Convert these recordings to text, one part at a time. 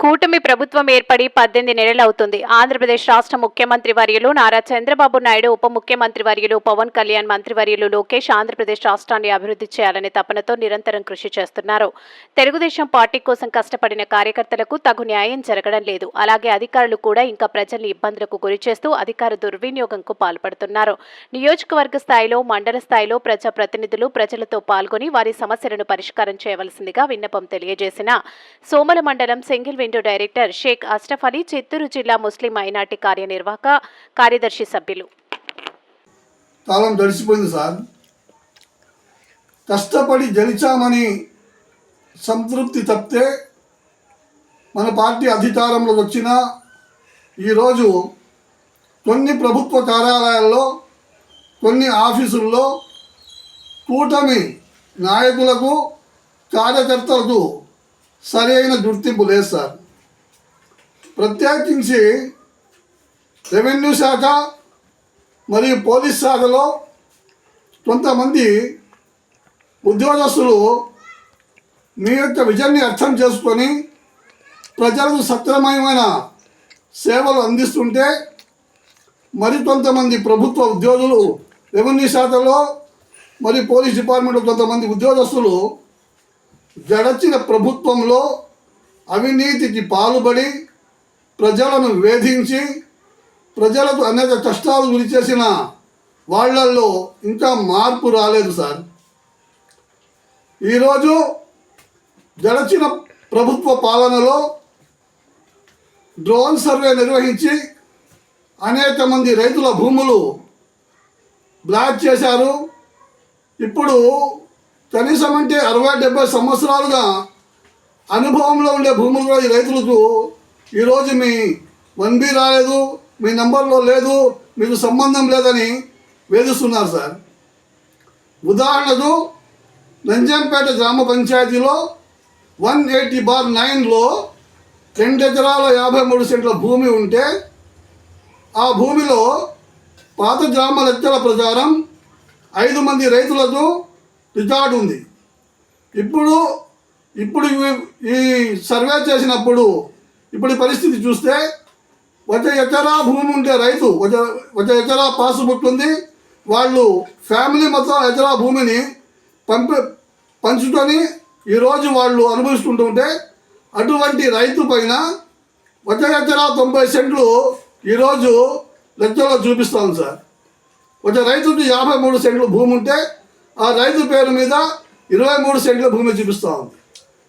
కూటమి ప్రభుత్వం ఏర్పడి పద్దెనిమిది నెలలవుతుంది ఆంధ్రప్రదేశ్ రాష్ట్ర ముఖ్యమంత్రి వర్యులు నారా చంద్రబాబు నాయుడు ఉప ముఖ్యమంత్రి వర్యులు పవన్ కళ్యాణ్ మంత్రివర్యులు లోకేష్ ఆంధ్రప్రదేశ్ రాష్ట్రాన్ని అభివృద్ధి చేయాలనే తపనతో నిరంతరం కృషి చేస్తున్నారు. తెలుగుదేశం పార్టీ కోసం కష్టపడిన కార్యకర్తలకు తగు న్యాయం జరగడం లేదు. అలాగే అధికారులు కూడా ఇంకా ప్రజల్ని ఇబ్బందులకు గురి చేస్తూ అధికార దుర్వినియోగంకు పాల్పడుతున్నారు. నియోజకవర్గ స్థాయిలో మండల స్థాయిలో ప్రజా ప్రతినిధులు ప్రజలతో పాల్గొని వారి సమస్యలను పరిష్కారం చేయవలసిందిగా విన్నపం తెలియజేసిన సోమల మండలం single window director Sheikh Astaf Ali Chittoor జిల్లా ముస్లిం మైనార్టీ కార్యనిర్వాహక కార్యదర్శి సభ్యులు. కాలం గడిచిపోయింది సార్. కష్టపడి గెలిచామని సంతృప్తి తప్పితే మన పార్టీ అధికారంలో వచ్చిన ఈరోజు కొన్ని ప్రభుత్వ కార్యాలయాల్లో కొన్ని ఆఫీసుల్లో కూటమి నాయకులకు కార్యకర్తలకు సరైన గుర్తింపు లేదు సార్. ప్రత్యేకించి రెవెన్యూ శాఖ మరియు పోలీస్ శాఖలో కొంతమంది ఉద్యోగస్తులు మీ యొక్క విజయాన్ని అర్థం చేసుకొని ప్రజలకు సక్రమమైన సేవలు అందిస్తుంటే మరికొంతమంది ప్రభుత్వ ఉద్యోగులు రెవెన్యూ శాఖలో మరియు పోలీస్ డిపార్ట్మెంట్లో కొంతమంది ఉద్యోగస్తులు గడచిన ప్రభుత్వంలో అవినీతికి పాల్పడి ప్రజలను వేధించి ప్రజలకు అనేక కష్టాలు గురి చేసిన వాళ్ళల్లో ఇంకా మార్పు రాలేదు సార్. ఈరోజు గడచిన ప్రభుత్వ పాలనలో డ్రోన్ సర్వే నిర్వహించి అనేక మంది రైతుల భూములు బ్లాక్ చేశారు. ఇప్పుడు కనీసం అంటే అరవై డెబ్బై సంవత్సరాలుగా అనుభవంలో ఉండే భూములు కూడా ఈ రైతులకు ఈరోజు మీ వన్ బి రాలేదు మీ నంబర్లో లేదు మీకు సంబంధం లేదని వేధిస్తున్నారు సార్. ఉదాహరణకు నంజంపేట గ్రామ పంచాయతీలో వన్ ఎయిటీ బార్ నైన్లో రెండు ఎకరాల యాభై మూడు సెంట్ల భూమి ఉంటే ఆ భూమిలో పాత గ్రామ లెక్కల ప్రకారం ఐదు మంది రైతులకు రికార్డు ఉంది. ఇప్పుడు ఇప్పుడు ఈ సర్వే చేసినప్పుడు ఇప్పుడు పరిస్థితి చూస్తే ఒక ఎకరా భూమి ఉంటే రైతు ఒక ఒక ఎకరా పాసుబుక్ ఉంది వాళ్ళు ఫ్యామిలీ మొత్తం ఎకరా భూమిని పంపి పంచుకొని ఈరోజు వాళ్ళు అనుభవిస్తుంటుంటే అటువంటి రైతు పైన ఒక ఎకరా తొంభై సెంట్లు ఈరోజు లెక్కలో చూపిస్తాం సార్. ఒక రైతుకి యాభై మూడు సెంట్లు భూమి ఉంటే ఆ రైతు పేరు మీద ఇరవై మూడు సెంట్ల భూమి చూపిస్తూ ఉంది.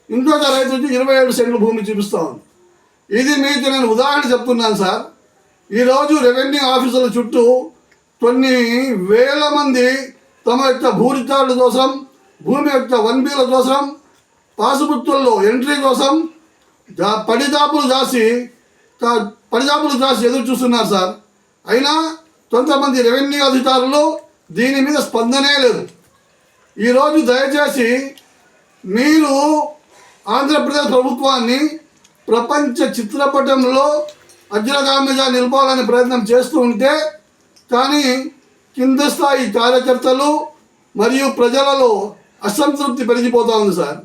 ఇంకొక రైతుకి ఇరవై ఏడు సెంట్ల భూమి చూపిస్తూ ఉంది. ఇది మీకు నేను ఉదాహరణ చెప్తున్నాను సార్. ఈరోజు రెవెన్యూ ఆఫీసుల చుట్టూ కొన్ని వేల మంది తమ యొక్క భూ రికార్డుల కోసం భూమి యొక్క వన్ బీల కోసం పాసుపుత్తుల్లో ఎంట్రీ కోసం దా- పడిదాపులు దాసి పడిదాపులు దాసి ఎదురు చూస్తున్నారు సార్. అయినా కొంతమంది రెవెన్యూ అధికారులు దీని మీద స్పందనే లేదు. ఈరోజు దయచేసి మీరు ఆంధ్రప్రదేశ్ ప్రభుత్వాన్ని ప్రపంచ చిత్రపటంలో అగ్రగామిగా నిలపాలని ప్రయత్నం చేస్తూ ఉంటే కానీ కింద స్థాయి కార్యకర్తలు మరియు ప్రజలలో అసంతృప్తి పెరిగిపోతూ ఉంది సార్.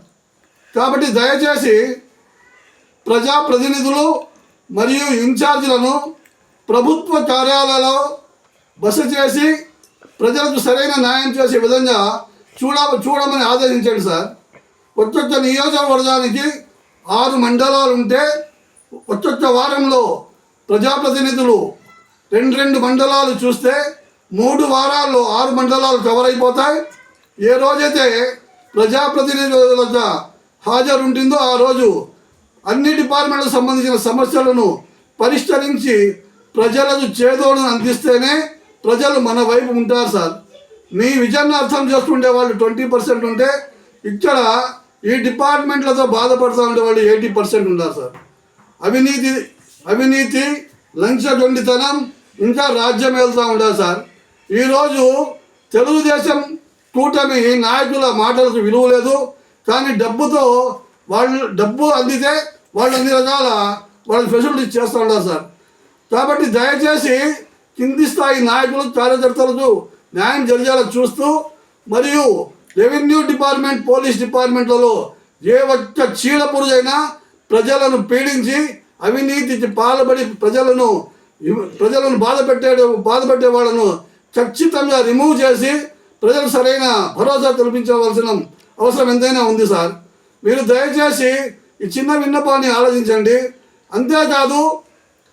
కాబట్టి దయచేసి ప్రజాప్రతినిధులు మరియు ఇన్ఛార్జీలను ప్రభుత్వ కార్యాలయాల్లో బస చేసి ప్రజలకు సరైన న్యాయం చేసే విధంగా చూడ చూడమని ఆదేశించండి సార్. ఒక్కొక్క నియోజకవర్గానికి ఆరు మండలాలు ఉంటే ఒక్కొక్క వారంలో ప్రజాప్రతినిధులు రెండు రెండు మండలాలు చూస్తే మూడు వారాల్లో ఆరు మండలాలు కవర్ అయిపోతాయి ఏ రోజైతే ప్రజాప్రతినిధుల వద్ద హాజరు ఉంటుందో ఆ రోజు అన్ని డిపార్ట్మెంట్లకు సంబంధించిన సమస్యలను పరిష్కరించి ప్రజలకు చేదోడును అందిస్తేనే ప్రజలు మన వైపు ఉంటారు సార్. మీ విజయాన్ని అర్థం చేసుకుంటే వాళ్ళు ట్వంటీ పర్సెంట్ ఉంటే ఇక్కడ ఈ డిపార్ట్మెంట్లతో బాధపడుతూ ఉండే వాళ్ళు ఎయిటీ పర్సెంట్ ఉన్నారు సార్. అవినీతి అవినీతి లంచగొండితనం ఇంకా రాజ్యం వెళ్తూ ఉండాలి సార్. ఈరోజు తెలుగుదేశం కూటమి నాయకుల మాటలకు విలువ లేదు. కానీ డబ్బుతో వాళ్ళు డబ్బు అందితే వాళ్ళు అన్ని రకాల వాళ్ళ ఫెసిలిటీస్ చేస్తూ ఉంటారు సార్. కాబట్టి దయచేసి కింది స్థాయి నాయకులు కార్యకర్తలకు న్యాయం జరిగేలా చూస్తూ మరియు రెవెన్యూ డిపార్ట్మెంట్ పోలీస్ డిపార్ట్మెంట్లలో ఏ ఒక్క చీడ పురుజైనా ప్రజలను పీడించి అవినీతికి పాల్పడి ప్రజలను ప్రజలను బాధ పెట్టే బాధ పెట్టే వాళ్ళను ఖచ్చితంగా రిమూవ్ చేసి ప్రజలు సరైన భరోసా కల్పించవలసిన అవసరం ఎంతైనా ఉంది సార్. మీరు దయచేసి ఈ చిన్న విన్నపాన్ని ఆలోచించండి. అంతేకాదు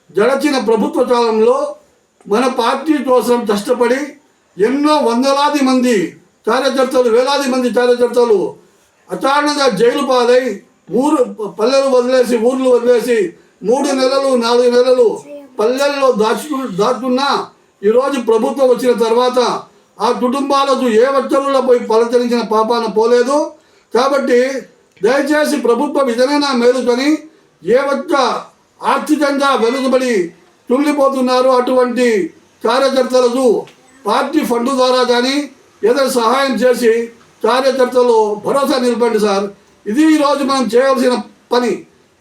గడచిన ప్రభుత్వ కాలంలో మన పార్టీ కోసం కష్టపడి ఎన్నో వందలాది మంది కార్యకర్తలు వేలాది మంది కార్యకర్తలు అకారణంగా జైలు పాలై ఊరు పల్లెలు వదిలేసి ఊర్లు వదిలేసి మూడు నెలలు నాలుగు నెలలు పల్లెల్లో దాచుకు దాచుకున్నా ఈరోజు ప్రభుత్వం వచ్చిన తర్వాత ఆ కుటుంబాలకు ఏ ఒక్కరులో పోయి పలచరించిన పాపాన పోలేదు. కాబట్టి దయచేసి ప్రభుత్వం ఇదనైనా మేలుకొని ఏ ఒక్క ఆర్థికంగా వెనుకబడి తుంగిపోతున్నారు అటువంటి కార్యకర్తలకు పార్టీ ఫండ్ ద్వారా కానీ ఏదైనా సహాయం చేసి కార్యకర్తలు భరోసా నిలపండి సార్. ఇది ఈరోజు మనం చేయవలసిన పని.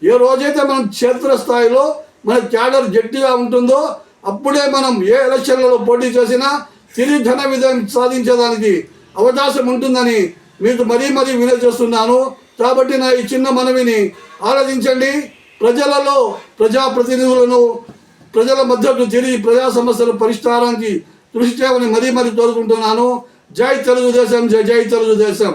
ఏ రోజైతే మనం క్షేత్రస్థాయిలో మన క్యాడర్ గట్టిగా ఉంటుందో అప్పుడే మనం ఏ ఎలక్షన్లలో పోటీ చేసినా తిరిగి ఘన విజయం సాధించడానికి అవకాశం ఉంటుందని మీకు మరీ మరీ వినజేస్తున్నాను కాబట్టి నా ఈ చిన్న మనవిని ఆలోచించండి ప్రజలలో ప్రజాప్రతినిధులను ప్రజల మధ్యకు తిరిగి ప్రజా సమస్యల పరిష్కారానికి కృషి చేయమని మరీ మరీ కోరుకుంటున్నాను. జై తెలుగుదేశం జై జై తెలుగుదేశం.